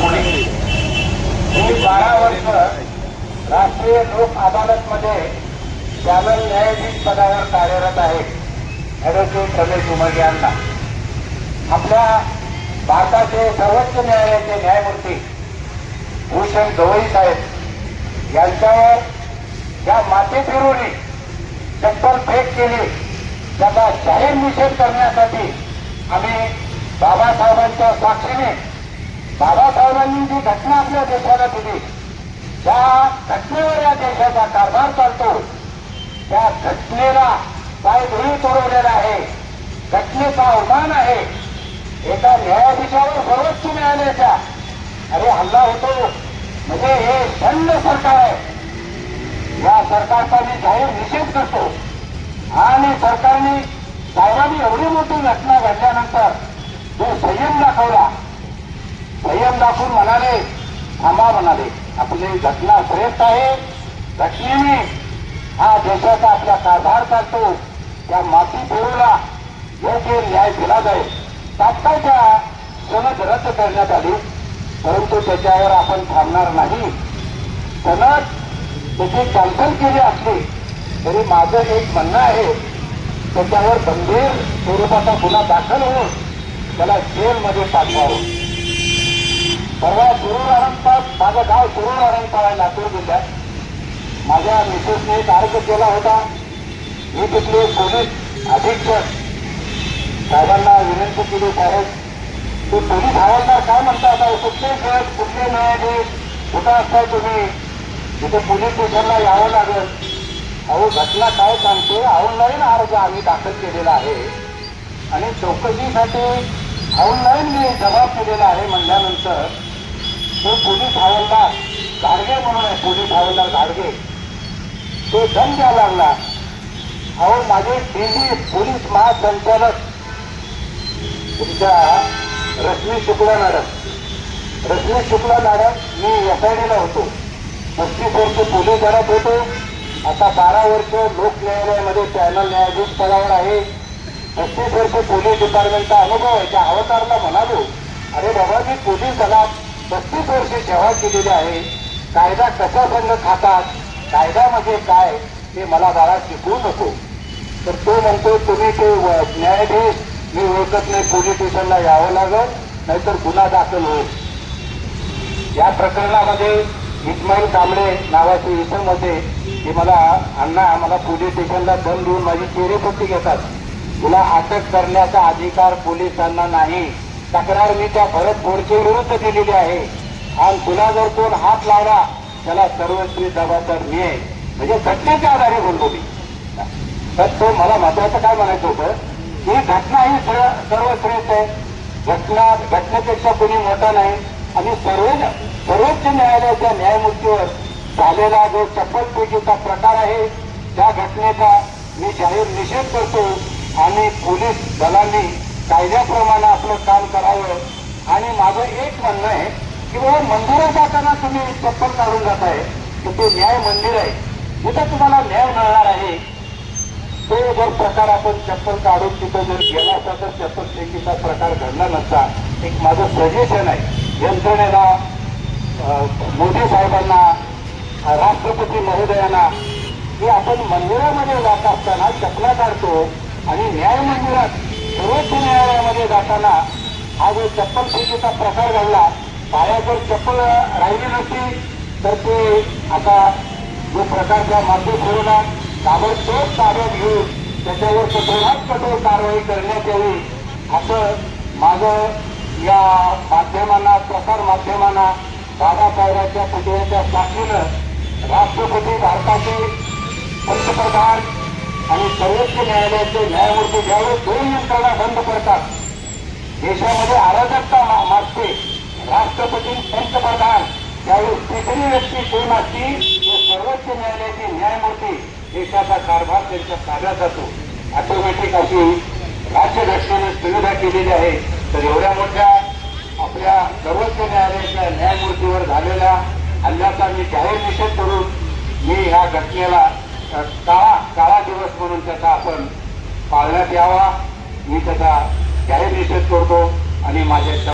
पुणे बारा वर्ष राष्ट्रीय लोक अदालतमध्ये चॅनल न्यायाधीश पदावर कार्यरत आहे. ॲडव्होकेट रमेश उमर यांना. आपल्या भारताचे सर्वोच्च न्यायालयाचे न्यायमूर्ती भूषण गवई साहेब यांच्यावर या माते फिरूने चप्पल फेक केली त्याचा जाहीर निषेध करण्यासाठी आम्ही बाबासाहेबांच्या साक्षीने बाबासाहेबांनी जी घटना आपल्या देशाला दिली त्या घटनेवर या देशाचा कारभार चालतो. त्या घटनेला काय धुळी तुडवलेला आहे. घटनेचा अवमान आहे. एका न्यायाधीशावर सर्वोच्च न्यायालयाच्या अरे हल्ला होतो. म्हणजे हे शल्य सरकार आहे. या सरकारचा मी जाहीर निषेध करतो. आणि सरकारने साहेबांनी एवढी मोठी घटना घडल्यानंतर जो संयम दाखवला संयम दाखवून म्हणाले थांबा म्हणाले आपली घटना श्रेष्ठ आहे घटनेने हा देशाचा आपला कारभार चालतो त्या माती पोरूला योग्य न्याय दिला जाईल. तात्काळच्या सनद रद्द करण्यात आली परंतु त्याच्यावर आपण थांबणार नाही. सनद त्याची कॅन्सल केली असली तरी माझं एक म्हणणं आहे त्याच्यावर गंभीर स्वरूपाचा गुन्हा दाखल होऊन त्याला जेलमध्ये पाठवावं. परवा सुरूर अनंतात माझं गाव सुरूर अनंत आहे लातूर जिल्ह्यात. माझ्या मिसेसने एक अर्ज केला होता. मी तिथले पोलीस अधीक्षक साहेबांना विनंती केली साहेब ते पोलीस हवालदार काय म्हणतात? अहो, कुठले गट कुठले न्यायाधीश? कुठं असताय तुम्ही? तिथे पोलीस स्टेशनला यावं लागेल. अहो घटना काय सांगते? ऑनलाईन अर्ज आम्ही दाखल केलेला आहे आणि चौकशीसाठी ऑनलाईन मी जबाब दिलेला आहे म्हणल्यानंतर तो पोलीस हवालदार गाडगे म्हणून आहे पोलीस हवालदार गाडगे तो दम द्यायला लागला. अहो माझे डेली पोलीस महासंचालक तुमच्या रश्मी शुक्ला मॅडम रश्मी शुक्ला मॅडम मी एस आय डीला होतो. पस्तीस वर्ष पोलीस दलात होतो. आता बारा वर्ष लोक न्यायालयामध्ये पॅनल न्यायाधीश पदावर आहे. पस्तीस वर्ष पोलीस डिपार्टमेंटचा अनुभव आहे. त्या अवतारला म्हणालो अरे बाबा मी पोलीस दलात जेव्हा केलेले केलेली आहे? कायदा कसा संघ खातात? कायदा म्हणजे काय? ते मला बाळा शिकवू नको. तर तो म्हणतो तुम्ही ते न्यायाधीश मी ओळखत नाही पोलीस स्टेशनला यावं लागत नाहीतर गुन्हा दाखल होईल. या प्रकरणामध्ये इस्माईल कांबळे नावाचे इसम होते ते मला अण्णा मला पोलीस स्टेशनला दम देऊन माझी चेहरेपट्टी घेतात. तुला अटक करण्याचा अधिकार पोलिसांना नाही. तक्रार मी त्या भरत बोरचे विरुद्ध दिलेली आहे. आणि तुला जर कोण हात लावला त्याला सर्वस्वी जबाबदार मी आहे म्हणजे घटनेच्या आधारे बोललो. मी तर तो मला महत्वाचं काय म्हणायचं होतं? ही घटना ही सर्वश्रेष्ठ आहे. घटना घटनेपेक्षा कोणी मोठा नाही. आणि सर्व सर्वोच्च न्यायालयाच्या न्यायमूर्तीवर झालेला जो चप्पलपेटीचा प्रकार आहे त्या घटनेचा मी जाहीर निषेध करतो आणि पोलीस दलांनी कायद्याप्रमाणे आपलं काम करावं. आणि माझं एक म्हणणं आहे की बाबा मंदिरात जाताना तुम्ही चप्पल काढून जात आहे तर ते न्याय मंदिर आहे. जिथं तुम्हाला न्याय मिळणार आहे तो जर प्रकार आपण चप्पल काढून तिथं जर गेला असता तर चप्पल फेकीचा प्रकार घडला नसता. एक माझं सजेशन आहे. यंत्रणेला मोदी साहेबांना राष्ट्रपती महोदयांना की आपण मंदिरामध्ये जात असताना चपला काढतो आणि न्याय मंदिरात सर्वोच्च न्यायालयामध्ये जाताना हा जो चप्पल फेकीचा प्रकार घडला पाया जर चप्पल राहिली नसती तर ते आता जो प्रकारचा माध्यम कोरोना ताबडतोब ताब्यात घेऊन त्याच्यावर कठोरात कठोर कारवाई करण्यात यावी असं माझं या माध्यमांना प्रसार माध्यमांना बाबासाहेबांच्या पुतळ्याच्या साक्षीनं राष्ट्रपती भारताचे पंतप्रधान आणि सर्वोच्च न्यायालयाचे न्यायमूर्ती ज्यावेळेस दोन यंत्रणा बंद पडतात देशामध्ये अराजकता मा- मागते राष्ट्रपती पंतप्रधान त्यावेळी तिसरी व्यक्ती कोण असती? ते सर्वोच्च न्यायालयाचे न्यायमूर्ती देशाचा कारभार त्यांच्या ताब्यात जातो. ऑटोमॅटिक अशी राज्यघटनेने सुविधा केलेली आहे. तर एवढ्या मोठ्या आपल्या सर्वोच्च न्यायालयाच्या न्यायमूर्तीवर झालेल्या हल्ल्याचा मी जाहीर निषेध करून मी ह्या घटनेला काळा काळा दिवस म्हणून त्याचा आपण पाळण्यात यावा. मी त्याचा जाहीर निषेध करतो आणि माझ्या